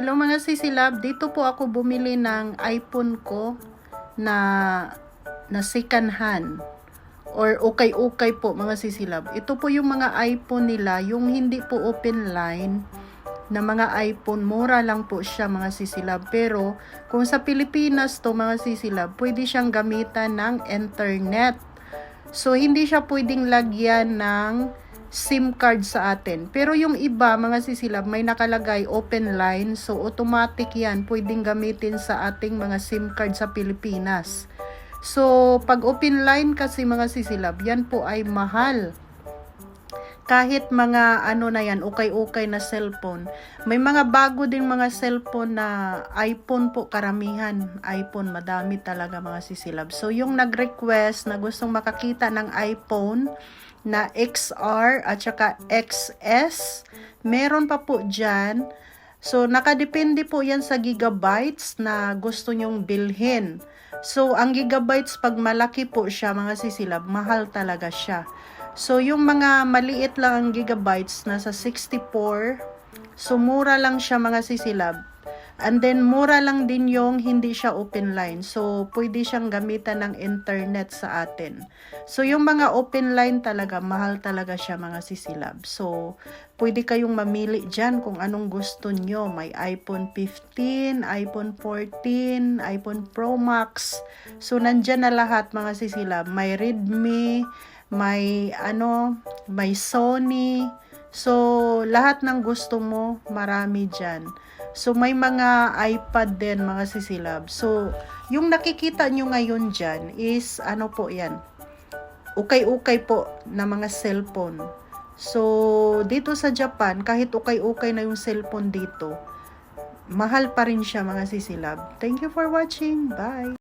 Hello mga sisilab, dito po ako bumili ng iPhone ko na na second hand or ukay-ukay po mga sisilab. Ito po yung mga iPhone nila, yung hindi po open line na mga iPhone, mura lang po siya mga sisilab. Pero kung sa Pilipinas to mga sisilab, pwede siyang gamitan ng internet. So hindi siya pwedeng lagyan ng SIM card sa atin. Pero yung iba, mga sisilab, may nakalagay open line. So, automatic yan. Pwedeng gamitin sa ating mga SIM card sa Pilipinas. So, pag open line kasi mga sisilab, yan po ay mahal. Kahit mga ano na yan, ukay-ukay na cellphone. May mga bago ding mga cellphone na iPhone po karamihan. iPhone, madami talaga mga sisilab. So, yung nag-request na gustong makakita ng iPhone, na XR at saka XS. Meron pa po dyan. So, nakadepende po yan sa gigabytes na gusto nyong bilhin. So, ang gigabytes, pag malaki po siya, mga sisilab, mahal talaga siya. So, yung mga maliit lang ang gigabytes, nasa 64. So, mura lang siya, mga sisilab. And then, mura lang din yung hindi siya open line. So, pwede siyang gamitan ng internet sa atin. So, yung mga open line talaga, mahal talaga siya mga sisilab. So, pwede kayong mamili dyan kung anong gusto nyo. May iPhone 15, iPhone 14, iPhone Pro Max. So, nandyan na lahat mga sisilab. May Redmi, may ano, may Sony. So, lahat ng gusto mo, marami dyan. So, may mga iPad din, mga sisilab. So, yung nakikita nyo ngayon dyan is, ano po yan, ukay-ukay po na mga cellphone. So, dito sa Japan, kahit ukay-ukay na yung cellphone dito, mahal pa rin siya mga sisilab. Thank you for watching. Bye!